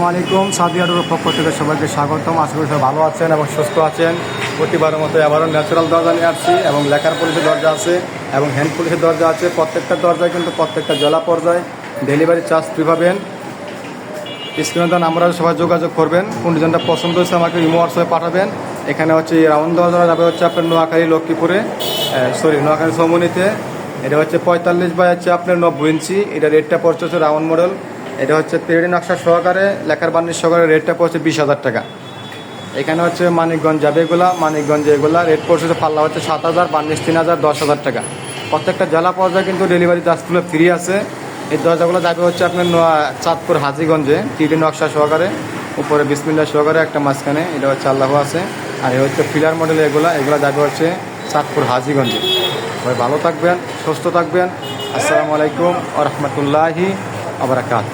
আসসালামু আলাইকুম। সাদিয়াডুর পক্ষ থেকে সবাইকে স্বাগতম। আশা করি সবাই ভালো আছেন এবং সুস্থ আছেন। প্রতিবারের মতো এবারও ন্যাচারাল দরজা নিয়ে আসছি এবং লেখার পুলিশের দরজা আছে এবং হ্যান্ড পুলিশের দরজা আছে। প্রত্যেকটা দরজায় কিন্তু প্রত্যেকটা জেলা পর্যায়ে ডেলিভারি চার্জ ফ্রি পাবেন স্ক্রিনে আমরা সবাই যোগাযোগ করবেন। কোন ডিজাইনটা পছন্দ হয়েছে আমাকে ইমো হোয়াটসঅ্যাপে পাঠাবেন। এখানে হচ্ছে রাউন্ড দরজা যাবে হচ্ছে আপনার নোয়াখালী, লক্ষ্মীপুরে সরি নোয়াখালী, সমনিতে। এটা হচ্ছে পঁয়তাল্লিশ বাই হচ্ছে আপনার নব্বই ইঞ্চি। এটা রেটটা পড়ছে হচ্ছে রাউন্ড মডেল এটা হচ্ছে পেড়ি নকশা সহকারে, লেখার বান্নির সহকারে রেটটা পড়ছে বিশ হাজার টাকা। এখানে হচ্ছে মানিকগঞ্জ যাবে এগুলা মানিকগঞ্জ এগুলা, রেট পড়ছে পাল্লা হচ্ছে সাত হাজার বান্নিশ তিন হাজার, দশ হাজার টাকা। প্রত্যেকটা জেলা পর্যায়ে কিন্তু ডেলিভারি চার্জগুলো ফ্রি আছে। এই দরজাগুলো যাবে হচ্ছে আপনার চাঁদপুর, হাজিগঞ্জে। টিডি নকশা সহকারে, উপরে বিসমিল্লা সহকারে, একটা মাঝখানে, এটা হচ্ছে আল্লাহ আছে। আর এই হচ্ছে ফিলার মডেল এগুলা, এগুলো যাবে হচ্ছে চাঁদপুর, হাজিগঞ্জে। ভালো থাকবেন, সুস্থ থাকবেন। আসসালামু আলাইকুম আ রহমতুল্লাহি আবরাকাত